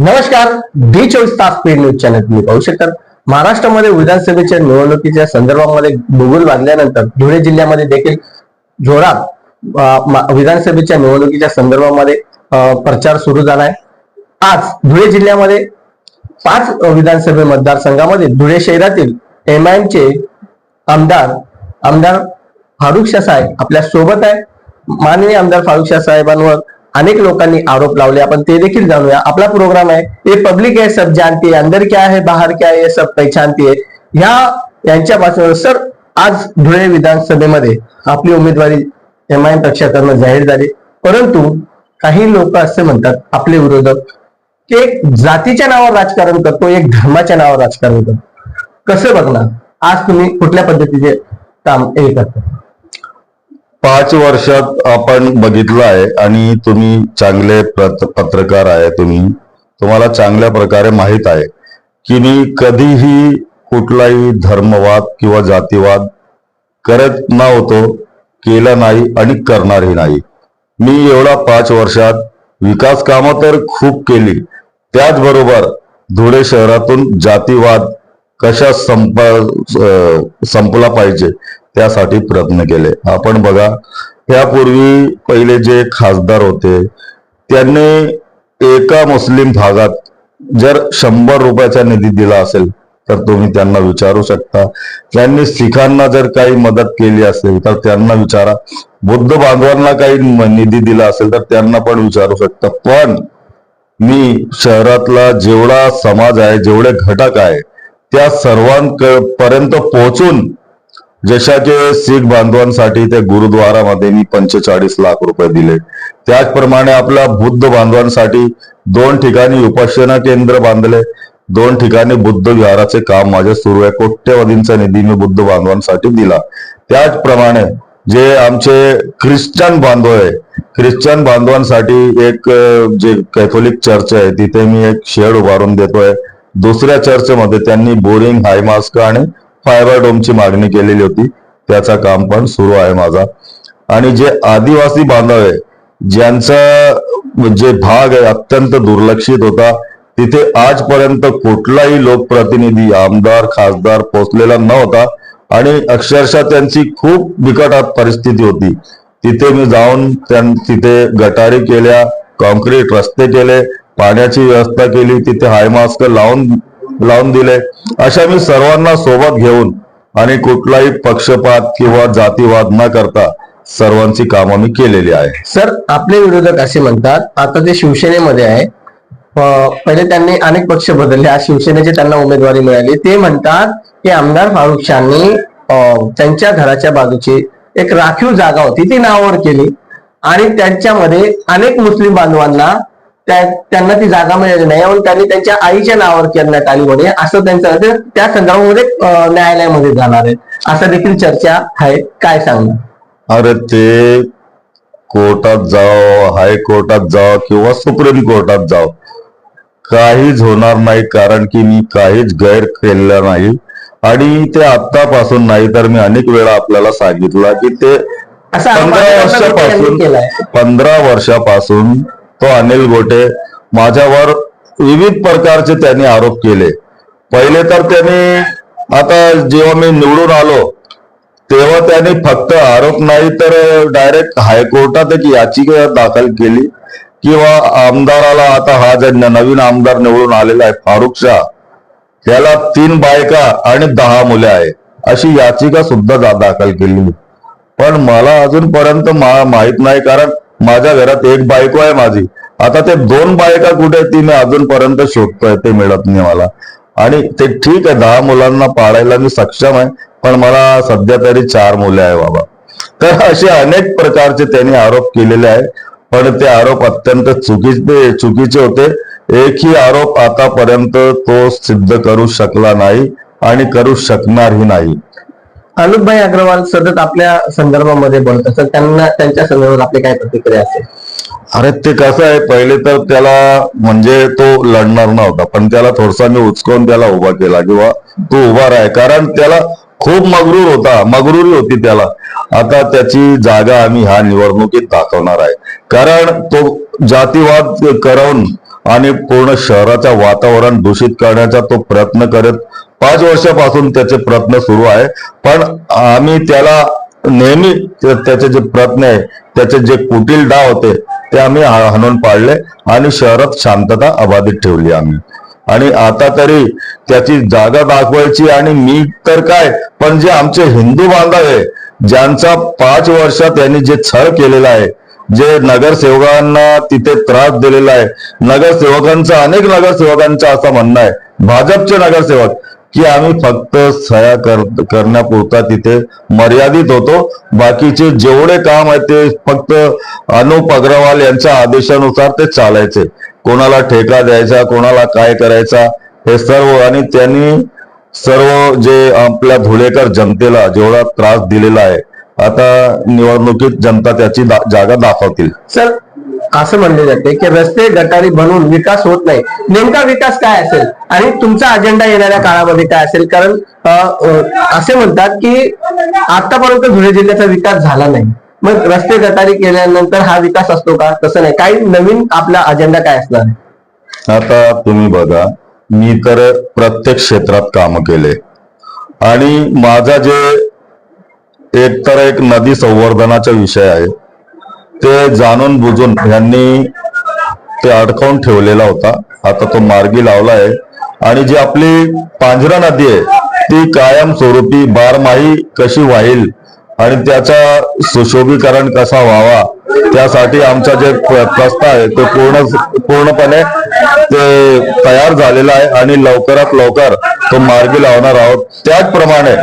नमस्कार डी चोवीस तास पेड न्यूज चॅनल तुम्ही पाहू शकता. महाराष्ट्रामध्ये विधानसभेच्या निवडणुकीच्या संदर्भामध्ये बुगुल वाजल्यानंतर धुळे जिल्ह्यामध्ये देखील जोरात विधानसभेच्या निवडणुकीच्या संदर्भामध्ये प्रचार सुरू झाला आहे आज धुळे जिल्ह्यामध्ये पाच विधानसभा विधानसभे मतदारसंघामध्ये धुळे शहरातील एम चे आमदार आमदार फारुख शाह साहेब आपल्यासोबत आहे माननीय आमदार फारुख शाह साहेबांवर अनेक लोकांनी आरोप लावले. आपण ते देखील जाणूया. आपला प्रोग्राम आहे ते पब्लिक आहे सब जानती आहे. अंदर क्या है बाहर क्या है सब पहचानती आहे. ह्या यांच्यापासून सर आज धुळे विधानसभेमध्ये आपली उमेदवारी एम आय पक्षाकडनं जाहीर झाली. परंतु काही लोक असे म्हणतात आपले विरोधक की एक जातीच्या नावावर राजकारण करतो एक धर्माच्या नावावर राजकारण करतो. कसं बघणार? आज तुम्ही कुठल्या पद्धतीचे काम हे करता? पाच वर्षात आपण बघितलं आहे आणि तुम्ही चांगले पत्रकार आहे तुम्ही. तुम्हाला चांगल्या प्रकारे माहीत आहे की मी कधीही कुठलाही धर्मवाद किंवा जातीवाद करत नव्हतो केला नाही आणि करणारही नाही. मी एवढा पाच वर्षात विकास कामं तर खूप केली. त्याचबरोबर धुळे शहरातून जातीवाद कशा संप संपला पाहिजे त्यासाठी प्रयत्न केले. आपण बघा त्यापूर्वी पहिले जे खासदार होते त्यांनी एका मुस्लिम भागात जर शंभर रुपयाचा निधी दिला असेल तर तुम्ही त्यांना विचारू शकता. त्यांनी शिखांना जर काही मदत केली असेल तर त्यांना विचारा. बुद्ध बांधवांना काही निधी दिला असेल तर त्यांना पण विचारू शकता. पण मी शहरातला जेवढा समाज आहे जेवढे घटक आहे त्या सर्वांपर्यंत पोहोचून जशा की शीख बांधवांसाठी त्या गुरुद्वारामध्ये मी पंचेचाळीस लाख रुपये दिले. त्याचप्रमाणे आपल्या बुद्ध बांधवांसाठी दोन ठिकाणी उपासना केंद्र बांधले. दोन ठिकाणी बुद्ध विहाराचे काम माझे सुरू आहे. कोट्यवधींचा निधी मी बुद्ध बांधवांसाठी दिला. त्याचप्रमाणे जे आमचे ख्रिश्चन बांधव आहे ख्रिश्चन बांधवांसाठी एक जे कॅथोलिक चर्च आहे तिथे मी एक शेड उभारून देतोय. दुसऱ्या चर्चमध्ये त्यांनी बोरिंग हायमास्क आणि फायबर डोमची मागणी केलेली होती. त्याचा काम पण सुरू आहे माझा. आणि जे आदिवासी बांधव आहे ज्यांचा जे भाग आहे अत्यंत दुर्लक्षित होता तिथे आजपर्यंत कुठलाही लोकप्रतिनिधी आमदार खासदार पोचलेला नव्हता. आणि अक्षरशः त्यांची खूप बिकट परिस्थिती होती. तिथे मी जाऊन त्यां तिथे गटारी केल्या कॉन्क्रीट रस्ते केले पाण्याची व्यवस्था केली तिथे हाय मास्क लावून लावून दिले. अशा मी सर्वांना सोबत घेऊन आणि कुठलाही पक्षपात किंवा जातीवाद न करता सर्वांची कामं मी केलेली आहे. सर आपले विरोधक असे म्हणतात आता ते शिवसेनेमध्ये आहे पहिले त्यांनी अनेक पक्ष बदलले आज शिवसेनेची त्यांना उमेदवारी मिळाली. ते म्हणतात की आमदार फारुख शाहनी त्यांच्या घराच्या बाजूची एक राखीव जागा होती ती नावावर केली. आणि त्यांच्यामध्ये अनेक मुस्लिम बांधवांना त्यांना ती जागा मिळाली नाही. म्हणून त्यांनी त्यांच्या आईच्या नावावर करण्यात आली म्हणे असं त्यांचं ते त्या संदर्भामध्ये न्यायालयामध्ये जाणार आहे. असं देखील चर्चा आहे. काय सांगणार? अरे ते कोर्टात जाओ हायकोर्टात जाओ किंवा सुप्रीम कोर्टात जाओ काहीच होणार नाही कारण की मी काहीच गैर केलेला नाही. आणि ते आतापासून नाही तर मी अनेक वेळा आपल्याला सांगितलं की ते पंधरा वर्षापासून. पंधरा वर्षापासून तो अनिल गोटे माझ्यावर विविध प्रकारचे त्यांनी आरोप केले. पहिले तर त्यांनी आता जेव्हा मी निवडून आलो तेव्हा त्यांनी फक्त आरोप नाही तर डायरेक्ट हायकोर्टात एक याचिका दाखल केली किंवा आमदाराला आता हा जे नवीन आमदार निवडून आलेला आहे फारुख शाह त्याला तीन बायका आणि दहा मुले आहे अशी याचिका सुद्धा दाखल केली. पण मला अजूनपर्यंत माहीत नाही कारण माझ्या घरात एक बायको आहे माझी. आता ते दोन बायका कुठे आहेत ती मी अजूनपर्यंत शोधतोय ते मिळत नाही मला. आणि ते ठीक आहे दहा मुलांना पाळायला मी सक्षम आहे पण मला सध्या तरी चार मुले आहे बाबा. तर असे अनेक प्रकारचे त्यांनी आरोप केलेले आहे पण ते आरोप अत्यंत चुकीचे चुकीचे होते. एकही आरोप आतापर्यंत तो सिद्ध करू शकला नाही आणि करू शकणारही नाही. अनुपभाई अग्रवाल सतत आपल्या संदर्भामध्ये बोलत असतात. त्यांना त्यांच्या संदर्भात आपली काय प्रतिक्रिया असेल? अरे ते कसं आहे पहिले तर त्याला म्हणजे तो लढणार नव्हता पण त्याला थोडसा मी उचकून त्याला उभा केला किंवा तो उभा राह कारण त्याला खूप मगरूर होता मगरुरी होती त्याला. आता त्याची जागा आम्ही ह्या निवडणुकीत दाखवणार आहे. कारण तो जातीवाद करून आणि पूर्ण शहराचा वातावरण दूषित करण्याचा तो प्रयत्न करत पाच वर्षापासून त्याचे प्रयत्न सुरू आहे. पण आम्ही त्याला नेहमी त्याचे जे प्रयत्न आहे त्याचे जे कुटील डाव होते ते आम्ही हणून पाडले आणि शहरात शांतता अबाधित ठेवली आम्ही. आणि आता तरी त्याची जागा दाखवायची आणि मी तर काय पण जे आमचे हिंदू बांधव आहे ज्यांचा पाच वर्षात त्यांनी जे छळ केलेला आहे जे नगरसेवकांना तिथे त्रास दिलेला आहे नगरसेवकांचं अनेक नगरसेवकांचं असं म्हणणं आहे भाजपचे नगरसेवक की आम्ही फक्त सह्या कर करण्यापुरता तिथे मर्यादित होतो बाकीचे जेवढे काम आहे ते फक्त अनुप अग्रवाल यांच्या आदेशानुसार ते चालायचे. कोणाला ठेका द्यायचा कोणाला काय करायचा हे सर्व आणि त्यांनी सर्व जे आपल्या धुळेकर जनतेला जेवढा त्रास दिलेला आहे आता निवडणुकीत जनता त्याची दा- जागा दाखवतील. सर असं म्हणले जाते की रस्ते गटारी बनवून विकास होत नाही. नेमका विकास काय असेल? आणि तुमचा अजेंडा येणाऱ्या काळामध्ये काय असेल? कारण असे म्हणतात की आतापर्यंत धुळे जिल्ह्याचा विकास झाला नाही. मग रस्ते गटारी केल्यानंतर हा विकास असतो का? तसं नाही. काही नवीन आपला अजेंडा काय असणार आहे? आता तुम्ही बघा मी तर प्रत्येक क्षेत्रात काम केले. आणि माझा जे एक तर एक नदी संवर्धनाचा विषय आहे. ते जाणून बुजून यांनी ते अडकवून ठेवलेला होता. आता तो मार्गी लावला आहे. आणि जी आपली पांझरा नदी आहे ती कायमस्वरूपी बारमाही कशी वाहील आणि त्याचा सुशोभीकरण कसा व्हावा त्यासाठी आमचा जे प्रस्ताव आहे तो पूर्ण पूर्णपणे ते तयार झालेला आहे आणि लवकरात लवकर तो मार्गी लावणार आहोत. त्याचप्रमाणे